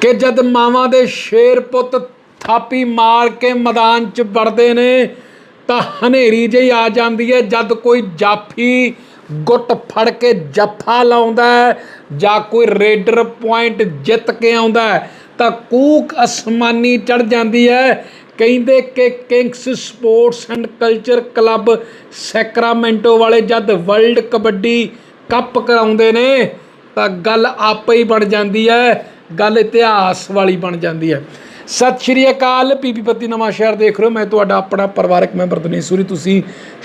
ਕਿ ਜਦ ਮਾਵਾਂ ਦੇ ਸ਼ੇਰ ਪੁੱਤ ਥਾਪੀ ਮਾਰ ਕੇ ਮੈਦਾਨ 'ਚ ਵੜਦੇ ਨੇ, ਤਾਂ ਹਨੇਰੀ ਜਿਹੀ ਆ ਜਾਂਦੀ ਹੈ, ਜਦ ਕੋਈ ਜਾਫੀ ਗੁੱਟ ਫੜ ਕੇ ਜੱਫਾ ਲਾਉਂਦਾ ਜਾਂ ਕੋਈ ਰੇਡਰ ਪੁਆਇੰਟ ਜਿੱਤ ਕੇ ਆਉਂਦਾ ਤਾਂ ਕੂਕ ਅਸਮਾਨੀ ਚੜ ਜਾਂਦੀ ਹੈ। ਕਹਿੰਦੇ ਕਿ Kings sports and culture club Sacramento ਵਾਲੇ ਜਦ ਵਰਲਡ ਕਬੱਡੀ ਕੱਪ ਕਰਾਉਂਦੇ ਨੇ, ਤਾਂ ਗੱਲ ਆਪੇ ਹੀ ਬਣ ਜਾਂਦੀ ਹੈ। ਗੱਲ ਇਤਿਹਾਸ ਵਾਲੀ ਬਣ ਜਾਂਦੀ ਹੈ। ਸਤਿ ਸ਼੍ਰੀ ਅਕਾਲ ਪੀਪੀ ਪੱਤੀ ਨਵਾਂ ਸ਼ਹਿਰ ਦੇਖ ਰਹੇ ਹੋ। ਮੈਂ ਤੁਹਾਡਾ ਆਪਣਾ ਪਰਿਵਾਰਕ ਮੈਂਬਰ ਦਨੇਸ਼ ਸੂਰੀ। ਤੁਸੀਂ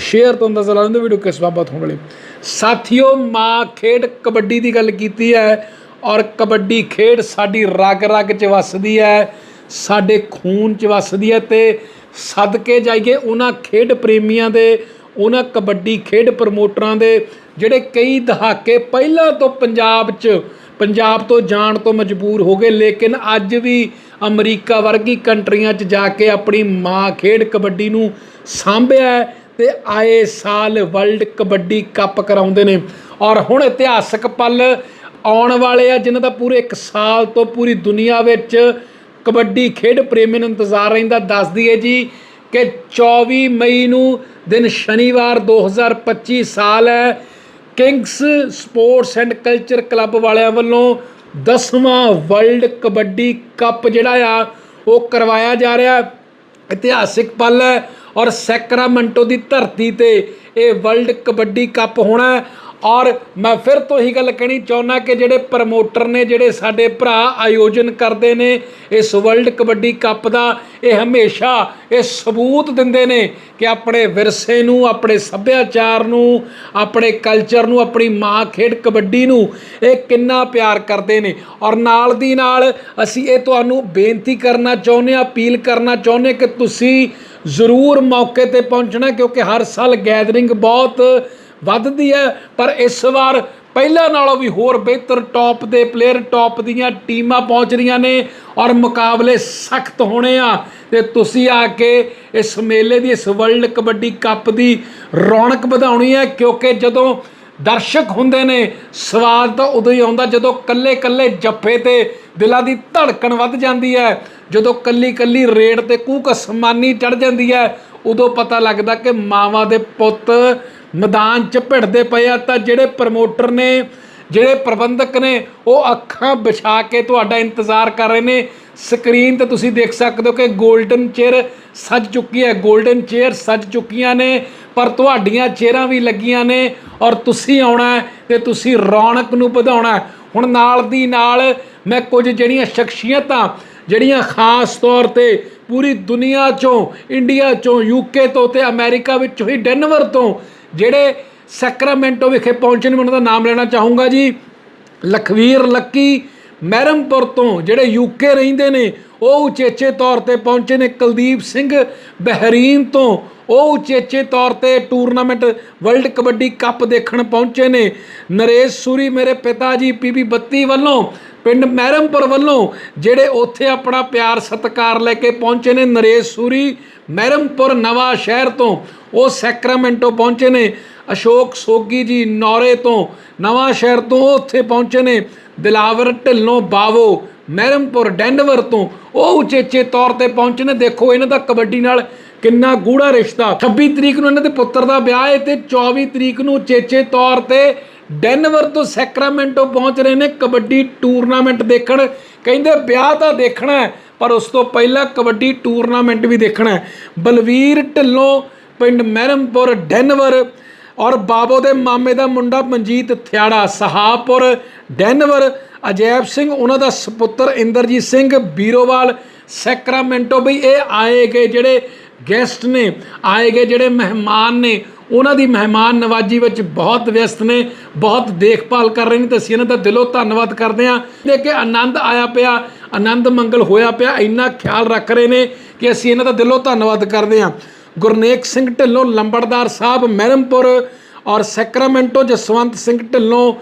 ਸ਼ੇਅਰ ਤੋਂ ਅੰਦਾਜ਼ਾ ਲਾ ਲੈਂਦੇ ਵੀਡੀਓ ਕਿਸ ਬਾਬਤ ਹੋਣ ਵਾਲੀ। ਸਾਥੀਓ, ਮਾਂ ਖੇਡ ਕਬੱਡੀ ਦੀ ਗੱਲ ਕੀਤੀ ਹੈ ਔਰ ਕਬੱਡੀ ਖੇਡ ਸਾਡੀ ਰਗ ਰਗ 'ਚ ਵੱਸਦੀ ਹੈ, ਸਾਡੇ ਖੂਨ 'ਚ ਵੱਸਦੀ ਹੈ ਤੇ ਸਦਕੇ ਜਾਈਏ ਉਹਨਾਂ ਖੇਡ ਪ੍ਰੇਮੀਆਂ ਦੇ, ਉਹਨਾਂ ਕਬੱਡੀ ਖੇਡ ਪ੍ਰਮੋਟਰਾਂ ਦੇ, ਜਿਹੜੇ ਕਈ ਦਹਾਕੇ ਪਹਿਲਾਂ ਤੋਂ ਪੰਜਾਬ 'ਚ ਪੰਜਾਬ ਤੋਂ ਜਾਣ ਤੋਂ ਮਜਬੂਰ ਹੋ ਗਏ, ਲੇਕਿਨ ਅੱਜ ਵੀ ਅਮਰੀਕਾ ਵਰਗੀ ਕੰਟਰੀਆਂ 'ਚ ਜਾ ਕੇ ਆਪਣੀ ਮਾਂ ਖੇਡ ਕਬੱਡੀ ਨੂੰ ਸਾਂਭਿਆ ਹੈ ਤੇ ਆਏ ਸਾਲ ਵਰਲਡ ਕਬੱਡੀ ਕੱਪ ਕਰਾਉਂਦੇ ਨੇ। ਔਰ ਹੁਣ ਇਤਿਹਾਸਕ ਪਲ ਆਉਣ ਵਾਲੇ ਆ, ਜਿਨ੍ਹਾਂ ਦਾ ਪੂਰੇ 1 ਸਾਲ ਤੋਂ ਪੂਰੀ ਦੁਨੀਆ ਵਿੱਚ ਕਬੱਡੀ ਖੇਡ ਪ੍ਰੇਮੀ ਨੂੰ ਇੰਤਜ਼ਾਰ ਰਹਿੰਦਾ, ਦੱਸ ਦਈਏ ਜੀ ਕਿ 24 ਮਈ ਨੂੰ ਦਿਨ ਸ਼ਨੀਵਾਰ 2025 ਸਾਲ ਹੈ Kings sports and culture club ਵਾਲਿਆਂ ਵੱਲੋਂ 10ਵਾਂ ਵਰਲਡ ਕਬੱਡੀ ਕੱਪ ਜਿਹੜਾ ਆ, ਉਹ ਕਰਵਾਇਆ ਜਾ ਰਿਹਾ। ਇਤਿਹਾਸਿਕ ਪਲ ਹੈ ਔਰ ਸੈਕਰਾਮੈਂਟੋ ਦੀ ਧਰਤੀ ਤੇ ਇਹ ਵਰਲਡ ਕਬੱਡੀ ਕੱਪ ਹੋਣਾ ਔਰ ਮੈਂ ਫਿਰ ਤੋਂ ਹੀ ਗੱਲ ਕਹਿਣੀ ਚਾਹੁੰਦਾ ਕਿ ਜਿਹੜੇ ਪ੍ਰਮੋਟਰ ਨੇ, ਜਿਹੜੇ ਸਾਡੇ ਭਰਾ ਆਯੋਜਨ ਕਰਦੇ ਨੇ, ਇਸ ਵਰਲਡ ਕਬੱਡੀ ਕੱਪ ਦਾ, ਇਹ ਹਮੇਸ਼ਾ ਇਹ ਸਬੂਤ ਦਿੰਦੇ ਨੇ ਕਿ ਆਪਣੇ ਵਿਰਸੇ ਨੂੰ, ਆਪਣੇ ਸੱਭਿਆਚਾਰ ਨੂੰ, ਆਪਣੇ ਕਲਚਰ ਨੂੰ, ਆਪਣੀ ਮਾਂ ਖੇਡ ਕਬੱਡੀ ਨੂੰ ਇਹ ਕਿੰਨਾ ਪਿਆਰ ਕਰਦੇ ਨੇ। ਔਰ ਨਾਲ ਦੀ ਨਾਲ ਅਸੀਂ ਇਹ ਤੁਹਾਨੂੰ ਬੇਨਤੀ ਕਰਨਾ ਚਾਹੁੰਦੇ ਹਾਂ, ਅਪੀਲ ਕਰਨਾ ਚਾਹੁੰਦੇ ਕਿ ਤੁਸੀਂ ਜ਼ਰੂਰ ਮੌਕੇ ਤੇ ਪਹੁੰਚਣਾ, ਕਿਉਂਕਿ ਹਰ ਸਾਲ ਗੈਦਰਿੰਗ ਬਹੁਤ ਵੱਧਦੀ ਹੈ, ਪਰ ਇਸ ਵਾਰ ਪਹਿਲਾਂ ਨਾਲੋਂ ਵੀ ਹੋਰ ਬਿਹਤਰ ਟੌਪ ਦੇ ਪਲੇਅਰ ਟੌਪ ਦੀਆਂ ਟੀਮਾਂ ਪਹੁੰਚ ਰਹੀਆਂ ਨੇ ਔਰ ਮੁਕਾਬਲੇ ਸਖਤ ਹੋਣੇ ਆ। ਤੇ ਤੁਸੀਂ ਆ ਕੇ ਇਸ ਮੇਲੇ ਦੀ, ਇਸ ਵਰਲਡ ਕਬੱਡੀ ਕੱਪ ਦੀ ਰੌਣਕ ਵਧਾਉਣੀ ਹੈ, ਕਿਉਂਕਿ ਜਦੋਂ ਦਰਸ਼ਕ ਹੁੰਦੇ ਨੇ, ਸਵਾਦ ਤਾਂ ਉਦੋਂ ਹੀ ਆਉਂਦਾ, ਜਦੋਂ ਕੱਲੇ ਕੱਲੇ ਜੱਫੇ ਤੇ ਦਿਲਾਂ ਦੀ ਧੜਕਣ ਵੱਧ ਜਾਂਦੀ ਹੈ, ਜਦੋਂ ਕੱਲੀ ਕੱਲੀ ਰੇਡ ਤੇ ਕੂਕ ਅਸਮਾਨੀ ਚੜ ਜਾਂਦੀ ਹੈ, ਉਦੋਂ ਪਤਾ ਲੱਗਦਾ ਕਿ ਮਾਵਾਂ ਦੇ ਪੁੱਤ ਮੈਦਾਨ 'ਚ ਭਿੜਦੇ ਪਏ ਆ ਤਾਂ ਜਿਹੜੇ ਪ੍ਰਮੋਟਰ ਨੇ, ਜਿਹੜੇ ਪ੍ਰਬੰਧਕ ਨੇ, ਉਹ ਅੱਖਾਂ ਵਿਛਾ ਕੇ ਤੁਹਾਡਾ ਇੰਤਜ਼ਾਰ ਕਰ ਰਹੇ ਨੇ। ਸਕਰੀਨ ਤੇ ਤੁਸੀਂ ਦੇਖ ਸਕਦੇ ਹੋ ਕਿ 골ਡਨ ਚੇਅਰ ਸੱਜ ਚੁੱਕੀ ਹੈ। 골ਡਨ ਚੇਅਰ ਸੱਜ ਚੁੱਕੀਆਂ ਨੇ, ਪਰ ਤੁਹਾਡੀਆਂ ਚੇਅਰਾਂ ਵੀ ਲੱਗੀਆਂ ਨੇ ਔਰ ਤੁਸੀਂ ਆਉਣਾ ਹੈ ਤੇ ਤੁਸੀਂ ਰੌਣਕ ਨੂੰ ਵਧਾਉਣਾ ਹੁਣ ਨਾਲ ਦੀ ਨਾਲ ਮੈਂ ਕੁਝ ਜਿਹੜੀਆਂ ਸ਼ਖਸੀਅਤਾਂ, ਜਿਹੜੀਆਂ ਖਾਸ ਤੌਰ ਤੇ ਪੂਰੀ ਦੁਨੀਆ ਚੋਂ ਇੰਡੀਆ ਚੋਂ ਯੂਕੇ ਤੋਂ ਤੇ ਅਮਰੀਕਾ ਵਿੱਚੋਂ ਹੀ ਡੈਨਵਰ ਤੋਂ ਜਿਹੜੇ ਸੈਕਰਾਮੈਂਟੋ ਵਿਖੇ ਪਹੁੰਚੇ ਨੇ, ਮੈਂ ਉਹਨਾਂ ਦਾ ਨਾਮ ਲੈਣਾ ਚਾਹੂੰਗਾ ਜੀ। ਲਖਵੀਰ ਲੱਕੀ ਮਹਿਰਮਪੁਰ ਤੋਂ ਜਿਹੜੇ ਯੂਕੇ ਰਹਿੰਦੇ ਨੇ, ਉਹ ਉਚੇਚੇ ਤੌਰ ਤੇ ਪਹੁੰਚੇ ਨੇ। ਕੁਲਦੀਪ ਸਿੰਘ ਬਹਿਰੀਨ ਤੋਂ ਉਹ ਉਚੇਚੇ ਤੌਰ ਤੇ ਟੂਰਨਾਮੈਂਟ, ਵਰਲਡ ਕਬੱਡੀ ਕੱਪ ਦੇਖਣ ਪਹੁੰਚੇ ਨੇ। ਨਰੇਸ਼ ਸੂਰੀ ਮੇਰੇ ਪਿਤਾ ਜੀ ਪੀਪੀ 32 ਵੱਲੋਂ, ਪਿੰਡ ਮਹਿਰਮਪੁਰ ਵੱਲੋਂ, ਜਿਹੜੇ ਉੱਥੇ ਆਪਣਾ ਪਿਆਰ ਸਤਿਕਾਰ ਲੈ ਕੇ ਪਹੁੰਚੇ ਨੇ। ਨਰੇਸ਼ ਸੂਰੀ ਮਹਿਰਮਪੁਰ ਨਵਾਂ ਸ਼ਹਿਰ ਤੋਂ ਉਹ ਸੈਕਰਾਮੈਂਟੋ ਪਹੁੰਚੇ ਨੇ। ਅਸ਼ੋਕ ਸੋਗੀ ਜੀ ਨੌਰੇ ਤੋਂ, ਨਵਾਂ ਸ਼ਹਿਰ ਤੋਂ ਉਹ ਉੱਥੇ ਪਹੁੰਚੇ ਨੇ। ਦਿਲਾਵਰ, ਢਿੱਲੋਂ, ਬਾਵੋ ਮਹਿਰਮਪੁਰ ਡੈਂਡਵਰ ਤੋਂ ਉਹ ਉਚੇਚੇ ਤੌਰ ਤੇ ਪਹੁੰਚੇ ਨੇ। ਦੇਖੋ ਇਹਨਾਂ ਦਾ ਕਬੱਡੀ ਨਾਲ ਕਿੰਨਾ ਗੂੜਾ ਰਿਸ਼ਤਾ। 26 ਤਰੀਕ ਨੂੰ ਇਹਨਾਂ ਦੇ ਪੁੱਤਰ ਦਾ ਵਿਆਹ ਹੈ ਤੇ 24 ਤਰੀਕ ਨੂੰ ਉਚੇਚੇ ਤੌਰ ਤੇ ਡੈਨਵਰ ਤੋਂ ਸੈਕਰਾਮੈਂਟੋ ਪਹੁੰਚ ਰਹੇ ਨੇ ਕਬੱਡੀ ਟੂਰਨਾਮੈਂਟ ਦੇਖਣ। ਕਹਿੰਦੇ ਵਿਆਹ ਤਾਂ ਦੇਖਣਾ ਪਰ ਉਸ ਤੋਂ ਪਹਿਲਾਂ ਕਬੱਡੀ ਟੂਰਨਾਮੈਂਟ ਵੀ ਦੇਖਣਾ ਬਲਵੀਰ, ਢਿੱਲੋਂ ਪਿੰਡ ਮਹਿਰਮਪੁਰ, ਡੈਨਵਰ ਔਰ ਬਾਬੋ ਦੇ ਮਾਮੇ ਦਾ ਮੁੰਡਾ ਮਨਜੀਤ ਥਿਆੜਾ ਸਹਾਪੁਰ ਡੈਨਵਰ ਅਜੈਬ ਸਿੰਘ, ਉਹਨਾਂ ਦਾ ਸੁਪੁੱਤਰ ਇੰਦਰਜੀਤ ਸਿੰਘ ਬੀਰੋਵਾਲ, ਸੈਕਰਾਮੈਂਟੋ ਬਈ ਇਹ ਆਏ ਗਏ ਜਿਹੜੇ ਗੈਸਟ ਨੇ, ਆਏ ਗਏ ਜਿਹੜੇ ਮਹਿਮਾਨ ਨੇ, ਉਹਨਾਂ ਦੀ ਮਹਿਮਾਨ ਨਵਾਜੀ ਵਿੱਚ ਬਹੁਤ ਵਿਅਸਤ ਨੇ, ਬਹੁਤ ਦੇਖਭਾਲ ਕਰ ਰਹੇ ਨੇ ਤੇ ਅਸੀਂ ਇਹਨਾਂ ਦਾ ਦਿਲੋਂ ਧੰਨਵਾਦ ਕਰਦੇ ਹਾਂ। ਦੇ ਕਿ ਆਨੰਦ ਆਇਆ ਪਿਆ, ਆਨੰਦ ਮੰਗਲ ਹੋਇਆ ਪਿਆ, ਇੰਨਾ ਖਿਆਲ ਰੱਖ ਰਹੇ ਨੇ ਕਿ ਅਸੀਂ ਇਹਨਾਂ ਦਾ ਦਿਲੋਂ ਧੰਨਵਾਦ ਕਰਦੇ ਹਾਂ। ਗੁਰਨੇਕ ਸਿੰਘ ਢਿੱਲੋਂ, ਲੰਬੜਦਾਰ ਸਾਹਿਬ ਮਹਿਰਮਪੁਰ ਔਰ ਸੈਕਰਾਮੈਂਟੋ ਜਸਵੰਤ ਸਿੰਘ ਢਿੱਲੋਂ,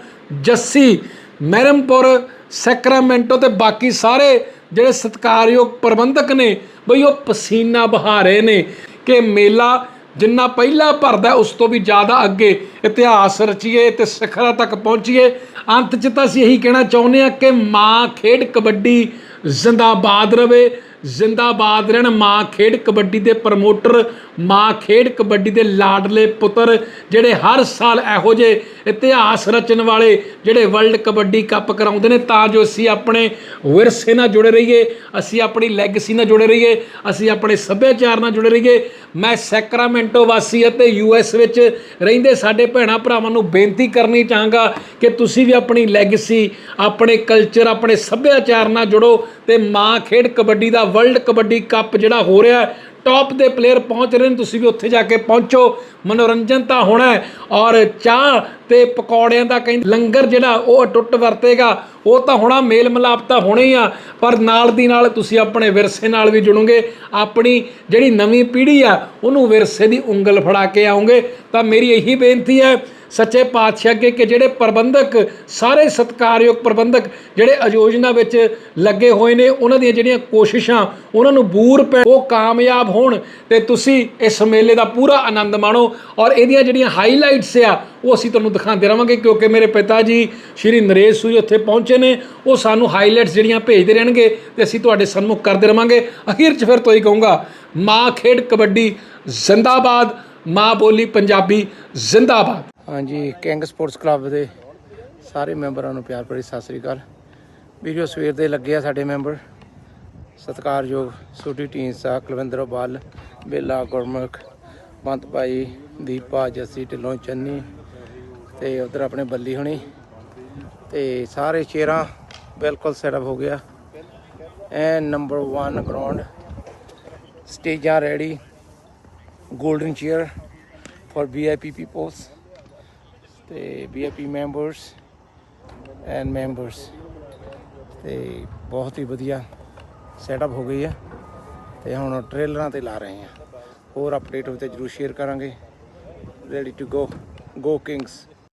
ਜੱਸੀ ਮਹਿਰਮਪੁਰ ਸੈਕਰਾਮੈਂਟੋ ਤੇ ਬਾਕੀ ਸਾਰੇ ਜਿਹੜੇ ਸਤਿਕਾਰਯੋਗ ਪ੍ਰਬੰਧਕ ਨੇ, ਬਈ ਉਹ ਪਸੀਨਾ ਬਹਾ ਰਹੇ ਨੇ ਕਿ ਮੇਲਾ ਜਿੰਨਾ ਪਹਿਲਾਂ ਭਰਦਾ ਉਸ ਤੋਂ ਵੀ ਜ਼ਿਆਦਾ ਅੱਗੇ ਇਤਿਹਾਸ ਰਚੀਏ ਤੇ ਸਿਖਰਾਂ ਤੱਕ ਪਹੁੰਚੀਏ। ਅੰਤ 'ਚ ਤਾਂ ਅਸੀਂ ਇਹੀ ਕਹਿਣਾ ਚਾਹੁੰਦੇ ਹਾਂ ਕਿ ਮਾਂ ਖੇਡ ਕਬੱਡੀ ਜ਼ਿੰਦਾਬਾਦ ਰਵੇ ਜ਼ਿੰਦਾਬਾਦ ਰਹਿਣ ਮਾਂ ਖੇਡ ਕਬੱਡੀ ਦੇ ਪ੍ਰਮੋਟਰ, ਮਾਂ ਖੇਡ ਕਬੱਡੀ ਦੇ ਲਾਡਲੇ ਪੁੱਤਰ, ਜਿਹੜੇ ਹਰ ਸਾਲ ਇਹੋ ਜਿਹੇ ਇਤਿਹਾਸ ਰਚਣ ਵਾਲੇ ਜਿਹੜੇ ਵਰਲਡ ਕਬੱਡੀ ਕੱਪ ਕਰਾਉਂਦੇ ਨੇ, ਤਾਂ ਜੋ ਅਸੀਂ ਆਪਣੇ ਵਿਰਸੇ ਨਾਲ ਜੁੜੇ ਰਹੀਏ, ਅਸੀਂ ਆਪਣੀ ਲੈਗਸੀ ਨਾਲ ਜੁੜੇ ਰਹੀਏ, ਅਸੀਂ ਆਪਣੇ ਸੱਭਿਆਚਾਰ ਨਾਲ ਜੁੜੇ ਰਹੀਏ। ਮੈਂ ਸੈਕਰਾਮੈਂਟੋ ਵਾਸੀ ਅਤੇ ਯੂਐਸ ਵਿੱਚ ਰਹਿੰਦੇ ਸਾਡੇ ਭੈਣਾਂ ਭਰਾਵਾਂ ਨੂੰ ਬੇਨਤੀ ਕਰਨੀ ਚਾਹਾਂਗਾ ਕਿ ਤੁਸੀਂ ਵੀ ਆਪਣੀ ਲੈਗਸੀ ਆਪਣੇ ਕਲਚਰ ਆਪਣੇ ਸੱਭਿਆਚਾਰ ਨਾਲ ਜੁੜੋ ਤੇ ਮਾਂ ਖੇਡ ਕਬੱਡੀ ਦਾ ਵਰਲਡ ਕਬੱਡੀ ਕੱਪ ਜਿਹੜਾ ਹੋ ਰਿਹਾ ਟੌਪ ਦੇ ਪਲੇਅਰ ਪਹੁੰਚ ਰਹੇ ਨੇ, ਤੁਸੀਂ ਵੀ ਉੱਥੇ ਜਾ ਕੇ ਪਹੁੰਚੋ। ਮਨੋਰੰਜਨ ਤਾਂ ਹੋਣਾ ਔਰ ਚਾਹ ਤੇ ਪਕੌੜਿਆਂ ਦਾ ਕਹਿੰਦੇ ਲੰਗਰ ਜਿਹੜਾ ਉਹ ਅਟੁੱਟ ਵਰਤੇਗਾ, ਉਹ ਤਾਂ ਹੋਣਾ, ਮੇਲ ਮਿਲਾਪ ਤਾਂ ਹੋਣਾ ਹੀ ਆ, ਪਰ ਨਾਲ ਦੀ ਨਾਲ ਤੁਸੀਂ ਆਪਣੇ ਵਿਰਸੇ ਨਾਲ ਵੀ ਜੁੜੋਗੇ। ਆਪਣੀ ਜਿਹੜੀ ਨਵੀਂ ਪੀੜ੍ਹੀ ਆ, ਉਹਨੂੰ ਵਿਰਸੇ ਦੀ ਉਂਗਲ ਫੜਾ ਕੇ ਆਉਂਗੇ ਤਾਂ ਮੇਰੀ ਇਹੀ ਬੇਨਤੀ ਹੈ ਸੱਚੇ ਪਾਤਸ਼ਾਹ ਅੱਗੇ ਕਿ ਜਿਹੜੇ ਪ੍ਰਬੰਧਕ, ਸਾਰੇ ਸਤਿਕਾਰਯੋਗ ਪ੍ਰਬੰਧਕ ਜਿਹੜੇ ਆਯੋਜਨਾ ਵਿੱਚ ਲੱਗੇ ਹੋਏ ਨੇ, ਉਹਨਾਂ ਦੀਆਂ ਜਿਹੜੀਆਂ ਕੋਸ਼ਿਸ਼ਾਂ, ਉਹਨਾਂ ਨੂੰ ਬੂਰ ਪੈ ਉਹ ਕਾਮਯਾਬ ਹੋਣ ਤੇ ਤੁਸੀਂ ਇਸ ਮੇਲੇ ਦਾ ਪੂਰਾ ਆਨੰਦ ਮਾਣੋ ਔਰ ਇਹਦੀਆਂ ਜਿਹੜੀਆਂ ਹਾਈਲਾਈਟਸ ਆ, ਉਹ ਅਸੀਂ ਤੁਹਾਨੂੰ ਦਿਖਾਉਂਦੇ ਰਵਾਂਗੇ ਕਿਉਂਕਿ ਮੇਰੇ ਪਿਤਾ ਜੀ ਸ਼੍ਰੀ ਨਰੇਸ਼ ਸੂਰੀ ਉੱਥੇ ਪਹੁੰਚੇ ਨੇ, ਉਹ ਸਾਨੂੰ ਹਾਈਲਾਈਟਸ ਜਿਹੜੀਆਂ ਭੇਜਦੇ ਰਹਿਣਗੇ ਤੇ ਅਸੀਂ ਤੁਹਾਡੇ ਸਨਮੁਖ ਕਰਦੇ ਰਵਾਂਗੇ। ਅਖੀਰ 'ਚ ਫਿਰ ਤੋਂ ਹੀ ਕਹੂੰਗਾ, ਮਾਂ ਖੇਡ ਕਬੱਡੀ ਜ਼ਿੰਦਾਬਾਦ, ਮਾਂ ਬੋਲੀ ਪੰਜਾਬੀ ਜ਼ਿੰਦਾਬਾਦ। ਹਾਂਜੀ ਕਿੰਗ ਸਪੋਰਟਸ ਕਲੱਬ ਦੇ ਸਾਰੇ ਮੈਂਬਰਾਂ ਨੂੰ ਪਿਆਰ ਭਰੀ ਸਤਿ ਸ੍ਰੀ ਅਕਾਲ। ਵੀਡੀਓ ਸਵੇਰ ਦੇ ਲੱਗੇ ਆ ਸਾਡੇ ਮੈਂਬਰ। ਸਤਿਕਾਰਯੋਗ ਸੋਢੀ ਢੀਂਸਾ ਕੁਲਵਿੰਦਰ ਬਾਲ, ਬੇਲਾ ਗੁਰਮੁਖ, ਬੰਤ ਭਾਈ, ਦੀਪਾ, ਜੱਸੀ, ਢਿੱਲੋਂ, ਚੰਨੀ ਤੇ ਉਧਰ ਆਪਣੇ ਬੱਲੀ ਹੁਣੀ ਤੇ ਸਾਰੇ ਚੇਅਰਾਂ ਬਿਲਕੁਲ ਸੈਟਅਪ ਹੋ ਗਿਆ। ਐ ਨੰਬਰ 1 ਗਰਾਊਂਡ ਸਟੇਜਾਂ ready golden chair for VIP peoples ਤੇ VIP ਮੈਂਬਰਸ and ਮੈਂਬਰਸ ਤੇ ਬਹੁਤ ਹੀ ਵਧੀਆ ਸੈਟਅਪ ਹੋ ਗਈ ਆ। ਤੇ ਹੁਣ ਟ੍ਰੇਲਰਾਂ ਤੇ ਲਾ ਰਹੇ ਹਾਂ ਹੋਰ ਅਪਡੇਟ ਹੋਵੇ ਤੇ ਜਰੂਰ ਸ਼ੇਅਰ ਕਰਾਂਗੇ। Ready to go go kings